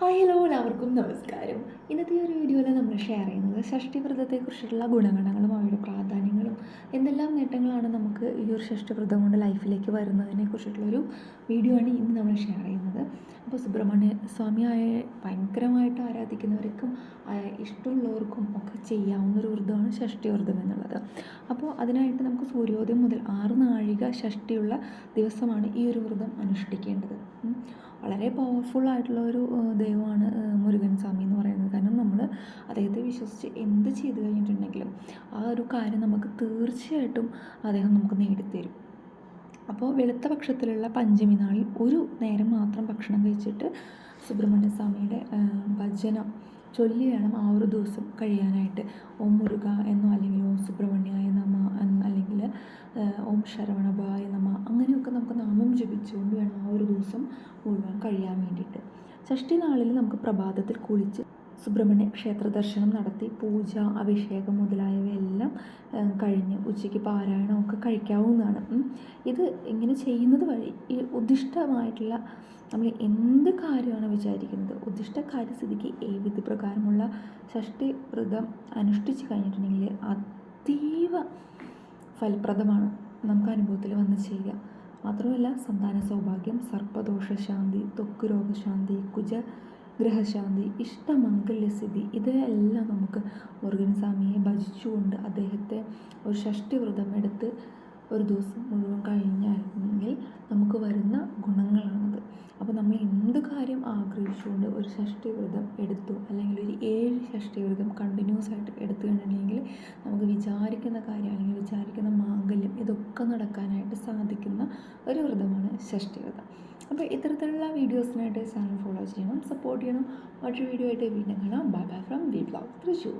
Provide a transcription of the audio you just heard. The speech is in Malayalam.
ഹായ് ഹലോ എല്ലാവർക്കും നമസ്കാരം. ഇന്നത്തെ ഒരു വീഡിയോയിൽ നമ്മൾ ഷെയർ ചെയ്യുന്നത് ഷഷ്ടി വ്രതത്തെക്കുറിച്ചിട്ടുള്ള ഗുണഗണങ്ങളും അവയുടെ പ്രാധാന്യങ്ങളും എന്തെല്ലാം നേട്ടങ്ങളാണ് നമുക്ക് ഈ ഒരു ഷഷ്ടി വ്രതം കൊണ്ട് ലൈഫിലേക്ക് വരുന്നതിനെ കുറിച്ചിട്ടുള്ളൊരു വീഡിയോ ആണ് ഇന്ന് നമ്മൾ ഷെയർ ചെയ്യുന്നത്. അപ്പോൾ സുബ്രഹ്മണ്യ സ്വാമിയായ ഭയങ്കരമായിട്ട് ആരാധിക്കുന്നവർക്കും ഇഷ്ടമുള്ളവർക്കും ഒക്കെ ചെയ്യാവുന്ന ഒരു വ്രതമാണ് ഷഷ്ടി വ്രതം എന്നുള്ളത്. അപ്പോൾ അതിനായിട്ട് നമുക്ക് സൂര്യോദയം മുതൽ ആറ് നാഴിക ഷഷ്ടിയുള്ള ദിവസമാണ് ഈ ഒരു വ്രതം അനുഷ്ഠിക്കേണ്ടത്. വളരെ പവർഫുൾ ആയിട്ടുള്ള ഒരു ദൈവമാണ് മുരുകൻ സ്വാമി എന്ന് പറയുന്നത്. കാരണം നമ്മൾ അദ്ദേഹത്തെ വിശ്വസിച്ച് എന്ത് ചെയ്തു കഴിഞ്ഞിട്ടുണ്ടെങ്കിലും ആ ഒരു കാര്യം നമുക്ക് തീർച്ചയായിട്ടും അദ്ദേഹം നമുക്ക് നേടിത്തരും. അപ്പോൾ വെളുത്ത പക്ഷത്തിലുള്ള പഞ്ചമി നാളിൽ ഒരു നേരം മാത്രം ഭക്ഷണം കഴിച്ചിട്ട് സുബ്രഹ്മണ്യ സ്വാമിയുടെ ഭജനം ചൊല്ലി വേണം ആ ഒരു ദിവസം കഴിയാനായിട്ട്. ഓം മുരുക എന്നോ അല്ലെങ്കിൽ ഓം സുബ്രഹ്മണ്യായ നമ അല്ലെങ്കിൽ ഓം ശരവണഭായ നമ അങ്ങനെയൊക്കെ നമുക്ക് നാമം ജപിച്ചുകൊണ്ട് വേണം ആ ഒരു ദിവസം മുഴുവൻ കഴിയാൻ വേണ്ടിയിട്ട്. ഷഷ്ടി നാളിൽ നമുക്ക് പ്രഭാതത്തിൽ കുളിച്ച് സുബ്രഹ്മണ്യ ക്ഷേത്ര ദർശനം നടത്തി പൂജ അഭിഷേകം മുതലായവയെല്ലാം കഴിഞ്ഞ് ഉച്ചയ്ക്ക് പാരായണമൊക്കെ കഴിക്കാവുന്നതാണ്. ഇത് ഇങ്ങനെ ചെയ്യുന്നത് വഴി ഈ ഉദ്ദിഷ്ടമായിട്ടുള്ള നമ്മൾ എന്ത് കാര്യമാണ് വിചാരിക്കുന്നത്? ഉദ്ദിഷ്ട കാര്യസ്ഥിതിക്ക് ഏ വിധി പ്രകാരമുള്ള ഷഷ്ടി വ്രതം അനുഷ്ഠിച്ച് കഴിഞ്ഞിട്ടുണ്ടെങ്കിൽ അതീവ ഫലപ്രദമാണ് നമുക്ക് അനുഭവത്തിൽ വന്ന് ചെയ്യുക. മാത്രമല്ല സന്താന സൗഭാഗ്യം സർപ്പദോഷശാന്തി ത്വക്ക് രോഗശാന്തി കുജ ഗ്രഹശാന്തി ഇഷ്ടമംഗല്യസ്ഥിതി ഇതെല്ലാം നമുക്ക് മുരുകൻ സ്വാമിയെ ഭജിച്ചുകൊണ്ട് അദ്ദേഹത്തെ ഒരു ഷഷ്ടി വ്രതം എടുത്ത് ഒരു ദിവസം മുഴുവൻ കഴിഞ്ഞായിരുന്നെങ്കിൽ നമുക്ക് വരുന്ന ഗുണങ്ങളാണത്. അപ്പോൾ നമ്മൾ എന്ത് കാര്യം ആഗ്രഹിച്ചുകൊണ്ട് ഒരു ഷഷ്ടി വ്രതം എടുത്തു അല്ലെങ്കിൽ ഒരു ഏഴ് ഷഷ്ടി വ്രതം കണ്ടിന്യൂസ് ആയിട്ട് എടുത്തു കഴിഞ്ഞിട്ടുണ്ടെങ്കിൽ നമുക്ക് വിചാരിക്കുന്ന കാര്യം അല്ലെങ്കിൽ വിചാരിക്കുന്ന മാംഗല്യം ഇതൊക്കെ നടക്കാനായിട്ട് സാധിക്കുന്ന ഒരു വ്രതമാണ് ഷഷ്ടി വ്രതം അപ്പോൾ ഇത്തരത്തിലുള്ള വീഡിയോസിനായിട്ട് ചാനൽ ഫോളോ ചെയ്യണം സപ്പോർട്ട് ചെയ്യണം. മറ്റൊരു വീഡിയോ ആയിട്ട് വീണ്ടും കാണാം. Bye bye from vlog Thrissur